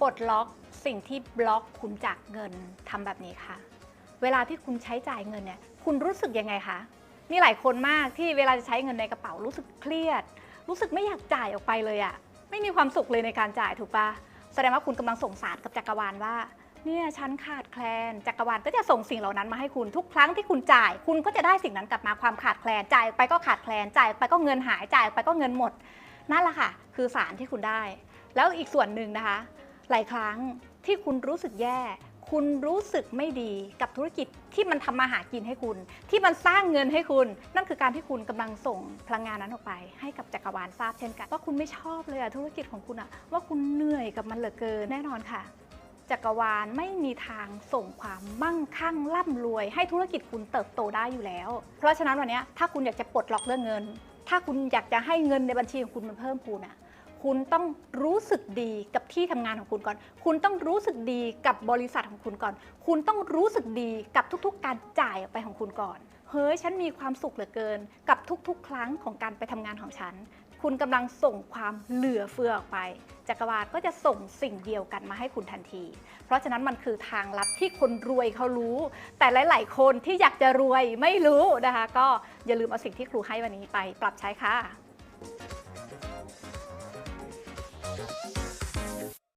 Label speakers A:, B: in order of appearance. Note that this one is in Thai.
A: ปลดล็อกสิ่งที่บล็อกคุณจากเงินทำแบบนี้ค่ะ เวลาที่คุณใช้จ่ายเงินเนี่ย คุณรู้สึกยังไงคะ มีหลายคนมากที่เวลาจะใช้เงินในกระเป๋ารู้สึกเครียด รู้สึกไม่อยากจ่ายออกไปเลยอะไม่มีความสุขเลยในการจ่ายถูกปะแสดงว่าคุณกำลังส่งสารกับจักรวาลว่า เนี่ยฉันขาดแคลน จักรวาลก็จะส่งสิ่งเหล่านั้นมาให้คุณทุกครั้งที่คุณจ่าย คุณก็จะได้สิ่งนั้นกลับมาความขาดแคลน จ่ายไปก็ขาดแคลน จ่ายไปก็เงินหาย จ่ายไปก็เงินหมด นั่นแหละค่ะ คือสารที่คุณได้ แล้วอีกส่วนหนึ่งนะคะ หลายครั้งที่คุณรู้สึกแย่ คุณรู้สึกไม่ดีกับธุรกิจที่มันทำมาหากินให้คุณ ที่มันสร้างเงินให้คุณ นั่นคือการที่คุณกำลังส่งพลังงานนั้นออกไป ให้กับจักรวาลทราบเช่นกันว่าคุณไม่ชอบเลยอะธุรกิจของคุณอะว่าคุณเหนื่อยกับมันเหลือเกินแน่นอนค่ะจักรวาลไม่มีทางส่งความมั่งคั่งร่ำรวย ให้ธุรกิจคุณเติบโตได้อยู่แล้ว เพราะฉะนั้นวันนี้ถ้าคุณอยากจะปลดล็อกเรื่องเงิน ถ้าคุณอยากจะให้เงินในบัญชีของคุณมันเพิ่มพูนอะ คุณต้องรู้สึกดีกับที่ทำงานของคุณก่อน คุณต้องรู้สึกดีกับบริษัทของคุณก่อน คุณต้องรู้สึกดีกับทุกๆ การจ่ายออกไปของคุณก่อน เฮ้ยฉันมีความสุขเหลือเกิน กับทุกๆ ครั้งของการไปทำงานของฉัน คุณกำลังส่งความเหลือเฟือออกไป จักรวาลก็จะส่งสิ่งเดียวกันมาให้คุณทันที เพราะฉะนั้นมันคือทางลัดที่คนรวยเขารู้ แต่หลาย ๆ คนที่อยากจะรวยไม่รู้นะคะ ก็อย่าลืมเอาสิ่งที่ครูให้วันนี้ไปปรับใช้ค่ะ